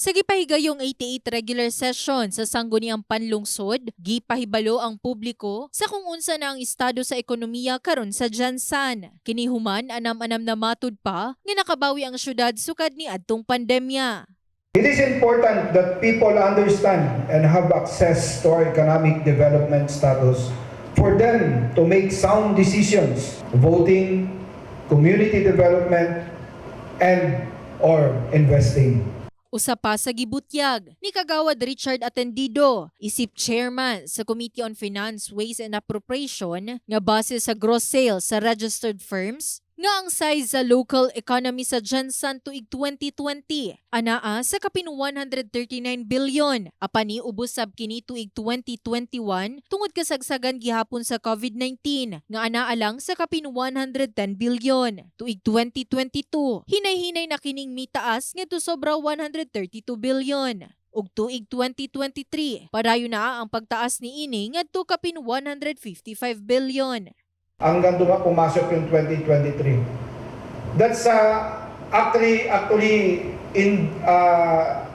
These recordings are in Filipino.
Sa gipahigayong 88 regular session sa sangguniang panlungsod, gipahibalo ang publiko sa kung unsa na ang estado sa ekonomiya karon sa Jansan. Kinihuman anam-anam na matud pa nga nakabawi ang syudad sukad ni adtong pandemya. It is important that people understand and have access to our economic development status for them to make sound decisions, voting, community development, and or investing. Usa pa sa gibutyag ni Kagawad Richard Atendido, isip chairman sa Committee on Finance, Ways and Appropriation nga base sa gross sales sa registered firms nga ang size sa local economy sa Jansan tuig 2020 anaa sa kapin 139 bilyon apani ubos sab kini tuig 2021 tungod kasagsagan gihapon sa COVID-19 nga anaa lang sa kapin 110 bilyon tuig 2022 hinay-hinay na kining mitaas ngadto sobra 132 bilyon ug tuig 2023 padayon na ang pagtaas ni ini ngadto kapin 155 bilyon hanggang duma pumasok yung 2023. That's uh, actually actually in uh,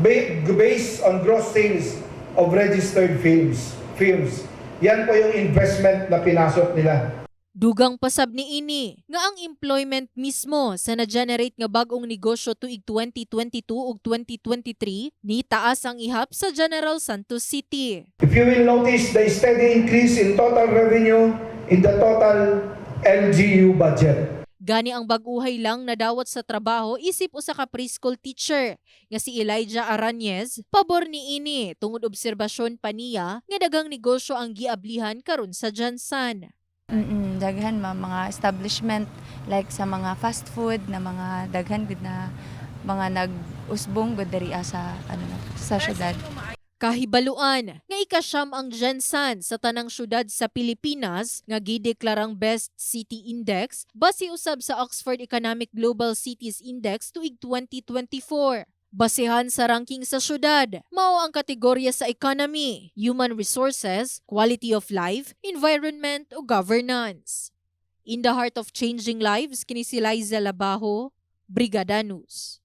ba- based on gross sales of registered films. Films. Yan po yung investment na pinasok nila. Dugang pasab ni ini nga ang employment mismo sa na-generate nga bag-ong negosyo tuig 2022 ug 2023 ni taas ang ihap sa General Santos City. If you will notice the steady increase in total revenue in the total LGU budget. Gani ang baguhay lang nadawat sa trabaho isip usa ka preschool teacher nga si Elijah Aranez pabor ni ini tungod obserbasyon pa niya nga dagang negosyo ang giablihan karon sa Jansan. Mm daghan ma mga establishment like sa mga fast food na mga daghan gud na mga nag-usbong gud diri sa ano na, sa syudad. Kahibaluan nga ikasyam ang Jansan sa tanang syudad sa Pilipinas nga gideklarang Best City Index base usab sa Oxford Economic Global Cities Index tuig 2024. Basehan sa ranking sa syudad, mao ang kategorya sa economy, human resources, quality of life, environment o governance. In the heart of changing lives, kini si Liza Labajo, Brigada News.